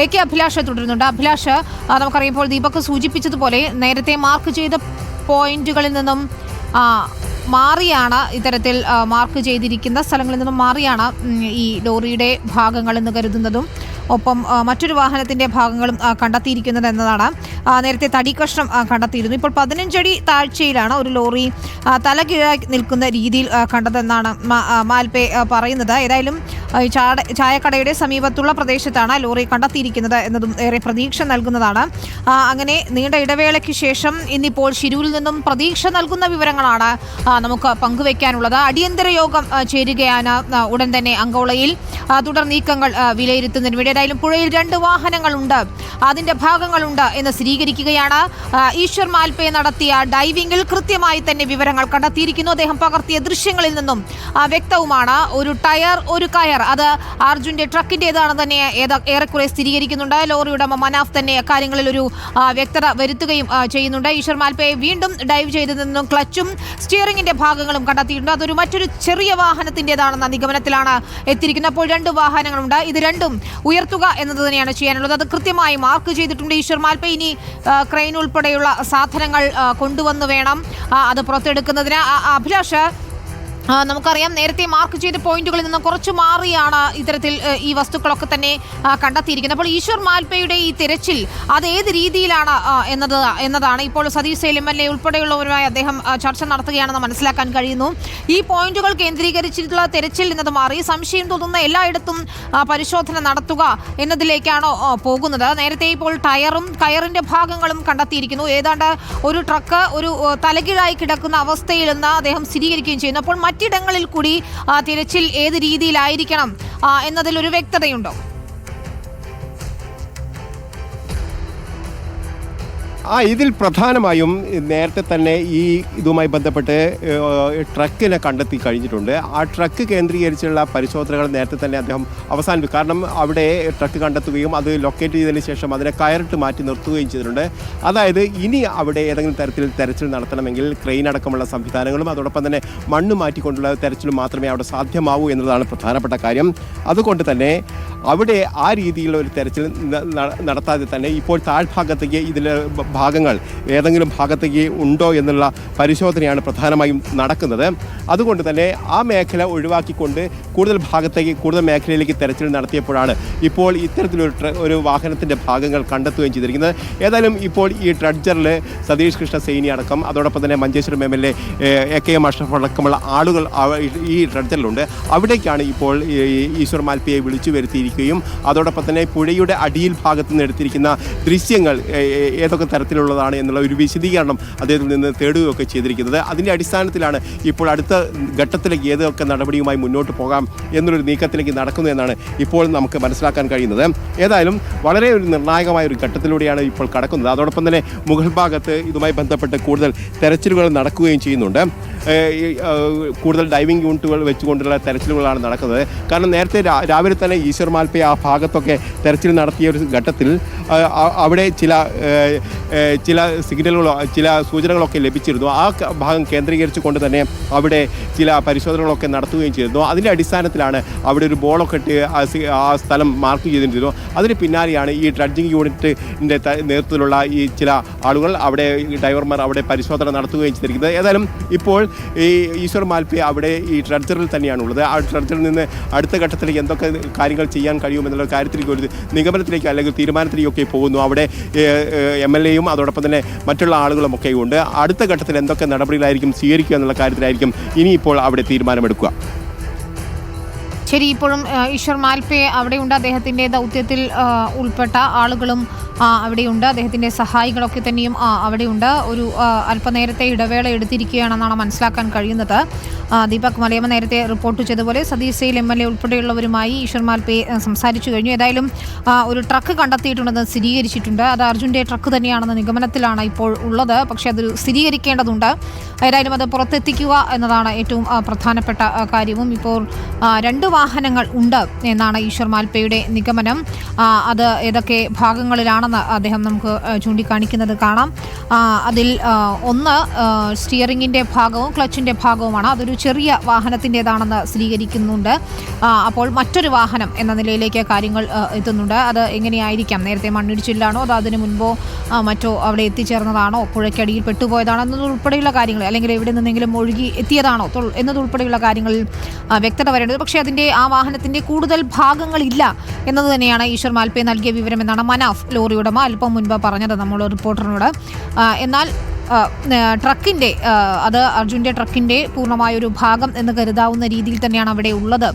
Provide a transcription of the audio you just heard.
A K Abhilash തുടരുന്നുണ്ട്. അഭിലാഷ് നമുക്കറിയുമ്പോൾ ദീപക് സൂചിപ്പിച്ചതുപോലെ നേരത്തെ മാർക്ക് ചെയ്ത പോയിന്റുകളിൽ നിന്നും മാറിയാണ് ഇത്തരത്തിൽ മാർക്ക് ചെയ്തിരിക്കുന്ന സ്ഥലങ്ങളിൽ നിന്നും മാറിയാണ് ഈ ലോറിയുടെ ഭാഗങ്ങൾ എന്ന് കരുതുന്നതും ഒപ്പം മറ്റൊരു വാഹനത്തിന്റെ ഭാഗങ്ങളും കണ്ടെത്തിയിരിക്കുന്നത് എന്നതാണ്. നേരത്തെ തടി കഷ്ണം കണ്ടെത്തിയിരുന്നു. ഇപ്പോൾ പതിനഞ്ചടി താഴ്ചയിലാണ് ഒരു ലോറി തല തലകീഴായി നിൽക്കുന്ന രീതിയിൽ കണ്ടതെന്നാണ് മാൽപേ പറയുന്നത്. ഏതായാലും ചായക്കടയുടെ സമീപത്തുള്ള പ്രദേശത്താണ് ലോറി കണ്ടെത്തിയിരിക്കുന്നത് എന്നതും ഏറെ പ്രതീക്ഷ നൽകുന്നതാണ്. അങ്ങനെ നീണ്ട ഇടവേളയ്ക്ക് ശേഷം ഇന്നിപ്പോൾ ശിരൂരിൽ നിന്നും പ്രതീക്ഷ നൽകുന്ന വിവരങ്ങളാണ് നമുക്ക് പങ്കുവെക്കാനുള്ളത്. അടിയന്തര യോഗം ചേരുകയാണ് ഉടൻ തന്നെ അങ്കോളയിൽ. തുടർ നീക്കങ്ങൾ വിലയിരുത്തുന്നതിന് വേണ്ടി. ഏതായാലും പുഴയിൽ രണ്ട് വാഹനങ്ങളുണ്ട്. അതിന്റെ ഭാഗങ്ങളുണ്ട് എന്ന് സ്ഥിരീകരിക്കുകയാണ്. ഈശ്വർ മാൽപേ നടത്തിയ ഡൈവിംഗിൽ കൃത്യമായി തന്നെ വിവരങ്ങൾ കണ്ടെത്തിയിരിക്കുന്നു. അദ്ദേഹം പകർത്തിയ ദൃശ്യങ്ങളിൽ നിന്നും വ്യക്തവുമാണ്. ഒരു ടയർ ഒരു കയർ. അത് അർജുന്റെ ട്രക്കിന്റേതാണ് തന്നെ ഏറെക്കുറെ സ്ഥിരീകരിക്കുന്നുണ്ട്. ലോറിയുടെ മനാഫ് തന്നെ കാര്യങ്ങളിൽ ഒരു വ്യക്തത വരുത്തുകയും ചെയ്യുന്നുണ്ട്. ഈശ്വർ മാൽപേ വീണ്ടും ഡൈവ് ചെയ്തതിൽ നിന്നും ക്ലച്ചും സ്റ്റിയറിംഗിന്റെ ഭാഗങ്ങളും കണ്ടെത്തിയിട്ടുണ്ട്. അതൊരു മറ്റൊരു ചെറിയ വാഹനത്തിന്റേതാണെന്ന നിഗമനത്തിലാണ് എത്തിയിരിക്കുന്നത്. അപ്പോൾ രണ്ട് വാഹനങ്ങളുണ്ട്. ഇത് രണ്ടും ഉയർത്തുക എന്നത് തന്നെയാണ് ചെയ്യാനുള്ളത്. അത് കൃത്യമായി മാർക്ക് ചെയ്തിട്ടുണ്ട് ഈശ്വർ മാൽപേ ഇനി ക്രെയിൻ ഉൾപ്പെടെയുള്ള സാധനങ്ങൾ കൊണ്ടുവന്നു വേണം അത് പുറത്തെടുക്കുന്നതിന്. അഭിലാഷ് നമുക്കറിയാം നേരത്തെ മാർക്ക് ചെയ്ത പോയിന്റുകളിൽ നിന്ന് കുറച്ച് മാറിയാണ് ഇത്തരത്തിൽ ഈ വസ്തുക്കളൊക്കെ തന്നെ കണ്ടെത്തിയിരിക്കുന്നത്. അപ്പോൾ ഈശ്വർ മാൽപ്പയുടെ ഈ തിരച്ചിൽ അത് ഏത് രീതിയിലാണ് എന്നത് എന്നതാണ് ഇപ്പോൾ Satish Sail M L A ഉൾപ്പെടെയുള്ളവരുമായി അദ്ദേഹം ചർച്ച നടത്തുകയാണെന്ന് മനസ്സിലാക്കാൻ കഴിയുന്നു. ഈ പോയിന്റുകൾ കേന്ദ്രീകരിച്ചിട്ടുള്ള തിരച്ചിൽ എന്നത് മാറി സംശയം തോന്നുന്ന എല്ലായിടത്തും പരിശോധന നടത്തുക എന്നതിലേക്കാണോ പോകുന്നത്. നേരത്തെ ഇപ്പോൾ ടയറും കയറിന്റെ ഭാഗങ്ങളും കണ്ടെത്തിയിരിക്കുന്നു. ഏതാണ്ട് ഒരു ട്രക്ക് ഒരു തലകീഴായി കിടക്കുന്ന അവസ്ഥയിൽ നിന്ന് അദ്ദേഹം സ്ഥിരീകരിക്കുകയും ചെയ്യുന്നു. അപ്പോൾ മറ്റിടങ്ങളിൽ കൂടി തിരച്ചിൽ ഏത് രീതിയിലായിരിക്കണം എന്നതിൽ ഒരു വ്യക്തതയുണ്ടോ? ആ ഇതിൽ പ്രധാനമായും നേരത്തെ തന്നെ ഈ ഇതുമായി ബന്ധപ്പെട്ട് ട്രക്കിനെ കണ്ടെത്തി കഴിഞ്ഞിട്ടുണ്ട്. ആ ട്രക്ക് കേന്ദ്രീകരിച്ചുള്ള പരിശോധനകൾ നേരത്തെ തന്നെ അദ്ദേഹം അവസാനിപ്പിക്കും കാരണം അവിടെ ട്രക്ക് കണ്ടെത്തുകയും അത് ലൊക്കേറ്റ് ചെയ്തതിന് ശേഷം അതിനെ കയറിട്ട് മാറ്റി നിർത്തുകയും ചെയ്തിട്ടുണ്ട്. അതായത് ഇനി അവിടെ ഏതെങ്കിലും തരത്തിൽ തെരച്ചിൽ നടത്തണമെങ്കിൽ ക്രെയിൻ അടക്കമുള്ള സംവിധാനങ്ങളും അതോടൊപ്പം തന്നെ മണ്ണ് മാറ്റിക്കൊണ്ടുള്ള തെരച്ചിലും മാത്രമേ അവിടെ സാധ്യമാവൂ എന്നതാണ് പ്രധാനപ്പെട്ട കാര്യം. അതുകൊണ്ട് തന്നെ അവിടെ ആ രീതിയിലുള്ള ഒരു തെരച്ചിൽ നടത്താതെ തന്നെ ഇപ്പോൾ താഴ്ഭാഗത്തേക്ക് ഇതിൽ ഭാഗങ്ങൾ ഏതെങ്കിലും ഭാഗത്തേക്ക് ഉണ്ടോ എന്നുള്ള പരിശോധനയാണ് പ്രധാനമായും നടക്കുന്നത്. അതുകൊണ്ട് തന്നെ ആ മേഖല ഒഴിവാക്കിക്കൊണ്ട് കൂടുതൽ ഭാഗത്തേക്ക് കൂടുതൽ മേഖലയിലേക്ക് തെരച്ചിൽ നടത്തിയപ്പോഴാണ് ഇപ്പോൾ ഇത്തരത്തിലൊരു ഒരു വാഹനത്തിന്റെ ഭാഗങ്ങൾ കണ്ടെത്തുകയും ചെയ്തിരിക്കുന്നത്. ഏതായാലും ഇപ്പോൾ ഈ ട്രഡ്ജറിൽ സതീഷ് കൃഷ്ണ സൈനി അടക്കം അതോടൊപ്പം തന്നെ Manjeshwaram M L A A K M Ashraf അടക്കമുള്ള ആളുകൾ ഈ ട്രഡ്ജറിലുണ്ട്. അവിടേക്കാണ് ഇപ്പോൾ ഈശ്വർ മാൽപ്പിയെ വിളിച്ചു വരുത്തിയിരിക്കുകയും അതോടൊപ്പം തന്നെ പുഴയുടെ അടിയിൽ ഭാഗത്തു നിന്ന് എടുത്തിരിക്കുന്ന ദൃശ്യങ്ങൾ ഏതൊക്കെ തരത്തിലുള്ളതാണ് എന്നുള്ള ഒരു വിശദീകരണം അദ്ദേഹത്തിൽ നിന്ന് തേടുകയൊക്കെ ചെയ്തിരിക്കുന്നത്. അതിന്റെ അടിസ്ഥാനത്തിലാണ് ഇപ്പോൾ അടുത്ത ഘട്ടത്തിലേക്ക് ഏതൊക്കെ നടപടിയുമായി മുന്നോട്ട് പോകാം എന്നൊരു നീക്കത്തിലേക്ക് നടക്കുന്നു എന്നാണ് ഇപ്പോൾ നമുക്ക് മനസ്സിലാക്കാൻ കഴിയുന്നത്. ഏതായാലും വളരെ ഒരു നിർണായകമായ ഒരു ഘട്ടത്തിലൂടെയാണ് ഇപ്പോൾ കടക്കുന്നത്. അതോടൊപ്പം തന്നെ മുഗൾ ഭാഗത്ത് ഇതുമായി ബന്ധപ്പെട്ട് കൂടുതൽ തെരച്ചിലുകൾ നടക്കുകയും ചെയ്യുന്നുണ്ട്. കൂടുതൽ ഡൈവിംഗ് യൂണിറ്റുകൾ വെച്ചുകൊണ്ടുള്ള തെരച്ചിലുകളാണ് നടക്കുന്നത്. കാരണം നേരത്തെ രാവിലെ തന്നെ ഈശ്വർ മാൽപ്പെ ആ ഭാഗത്തൊക്കെ തെരച്ചിൽ നടത്തിയ ഒരു ഘട്ടത്തിൽ അവിടെ ചില ചില സിഗ്നലുകളോ ചില സൂചനകളൊക്കെ ലഭിച്ചിരുന്നു. ആ ഭാഗം കേന്ദ്രീകരിച്ചുകൊണ്ട് തന്നെ അവിടെ ചില പരിശോധനകളൊക്കെ നടത്തുകയും ചെയ്തിരുന്നു. അതിന്റെ അടിസ്ഥാനത്തിലാണ് അവിടെ ഒരു ബോളൊക്കെ ഇട്ട് ആ സ്ഥലം മാർക്ക് ചെയ്തിരുന്നു അതിന് പിന്നാലെയാണ് ഈ ഡ്രഡ്ജിങ് യൂണിറ്റിന്റെ നേതൃത്വത്തിലുള്ള ഈ ചില ആളുകൾ അവിടെ ഡ്രൈവർമാർ അവിടെ പരിശോധന നടത്തുകയും ചെയ്തിരിക്കുന്നത്. ഏതായാലും ഇപ്പോൾ ഈ ഈശ്വർ മാൽപ്പി അവിടെ ഈ ട്രഡ്ജറിൽ തന്നെയാണുള്ളത്. ആ ട്രഡ്ജറിൽ നിന്ന് അടുത്ത ഘട്ടത്തിലേക്ക് എന്തൊക്കെ കാര്യങ്ങൾ ചെയ്യാൻ കഴിയുമെന്നുള്ള കാര്യത്തിലേക്ക് ഒരു നിഗമനത്തിലേക്ക് അല്ലെങ്കിൽ തീരുമാനത്തിലേക്കൊക്കെ പോകുന്നു. അവിടെ എം എൽ എയും അതോടൊപ്പം തന്നെ മറ്റുള്ള ആളുകളും ഒക്കെയുണ്ട് അടുത്ത ഘട്ടത്തിൽ എന്തൊക്കെ നടപടികളായിരിക്കും സ്വീകരിക്കുക എന്നുള്ള കാര്യത്തിലായിരിക്കും ഇനിയിപ്പോൾ അവിടെ തീരുമാനമെടുക്കുക. ശരി ഇപ്പോഴും ഈശ്വർ മാൽപേ അവിടെയുണ്ട്. അദ്ദേഹത്തിന്റെ ദൗത്യത്തിൽ ഉൾപ്പെട്ട ആളുകളും അവിടെയുണ്ട്. അദ്ദേഹത്തിന്റെ സഹായികളൊക്കെ തന്നെയും അവിടെയുണ്ട്. ഒരു അല്പനേരത്തെ ഇടവേള എടുത്തിരിക്കുകയാണെന്നാണ് മനസ്സിലാക്കാൻ കഴിയുന്നത്. ദീപക് മലയമ്മ നേരത്തെ റിപ്പോർട്ട് ചെയ്തതുപോലെ സതീശയിൽ എം എൽ എ ഉൾപ്പെടെയുള്ളവരുമായി ഈശ്വർ മാൽപേ സംസാരിച്ചു കഴിഞ്ഞു. ഏതായാലും ഒരു ട്രക്ക് കണ്ടെത്തിയിട്ടുണ്ടെന്ന് സ്ഥിരീകരിച്ചിട്ടുണ്ട്. അത് അർജുന്റെ ട്രക്ക് തന്നെയാണെന്ന നിഗമനത്തിലാണ് ഇപ്പോൾ ഉള്ളത്. പക്ഷെ അത് സ്ഥിരീകരിക്കേണ്ടതുണ്ട്. ഏതായാലും അത് പുറത്തെത്തിക്കുക എന്നതാണ് ഏറ്റവും പ്രധാനപ്പെട്ട കാര്യവും. ഇപ്പോൾ രണ്ട് രണ്ട് വാഹനങ്ങൾ ഉണ്ട് എന്നാണ് ഈശ്വർ മാൽപ്പയുടെ നിഗമനം. അത് ഏതൊക്കെ ഭാഗങ്ങളിലാണെന്ന് അദ്ദേഹം നമുക്ക് ചൂണ്ടിക്കാണിക്കുന്നത് കാണാം. അതിൽ ഒന്ന് സ്റ്റിയറിങ്ങിന്റെ ഭാഗവും ക്ലച്ചിന്റെ ഭാഗവുമാണ്. അതൊരു ചെറിയ വാഹനത്തിന്റേതാണെന്ന് സ്ഥിരീകരിക്കുന്നുണ്ട്. അപ്പോൾ മറ്റൊരു വാഹനം എന്ന നിലയിലേക്ക് കാര്യങ്ങൾ എത്തുന്നുണ്ട്. അത് എങ്ങനെയായിരിക്കാം? നേരത്തെ മണ്ണിടിച്ചിലാണോ അതോ അതിന് മുൻപോ മറ്റോ അവിടെ എത്തിച്ചേർന്നതാണോ? പുഴയ്ക്കടിയിൽ പെട്ടുപോയതാണോ? എന്നതുൾപ്പെടെയുള്ള കാര്യങ്ങൾ അല്ലെങ്കിൽ എവിടെ നിന്നെങ്കിലും ഒഴുകി എത്തിയതാണോ? എന്നതുൾപ്പെടെയുള്ള കാര്യങ്ങളിൽ വ്യക്തത വരേണ്ടത്. പക്ഷേ അതിന്റെ ആ വാഹനത്തിന്റെ കൂടുതൽ ഭാഗങ്ങളില്ല എന്നത് തന്നെയാണ് ഈശ്വർ മാൽപ്പെ നൽകിയ വിവരം എന്നാണ് മനാഫ് ലോറി ഉടമ അല്പം മുൻപ് പറഞ്ഞത് നമ്മൾ റിപ്പോർട്ടറിനോട്. എന്നാൽ ട്രക്കിന്റെ അത് അർജുന്റെ ട്രക്കിന്റെ പൂർണമായൊരു ഭാഗം എന്ന് കരുതാവുന്ന രീതിയിൽ തന്നെയാണ് അവിടെ ഉള്ളത്.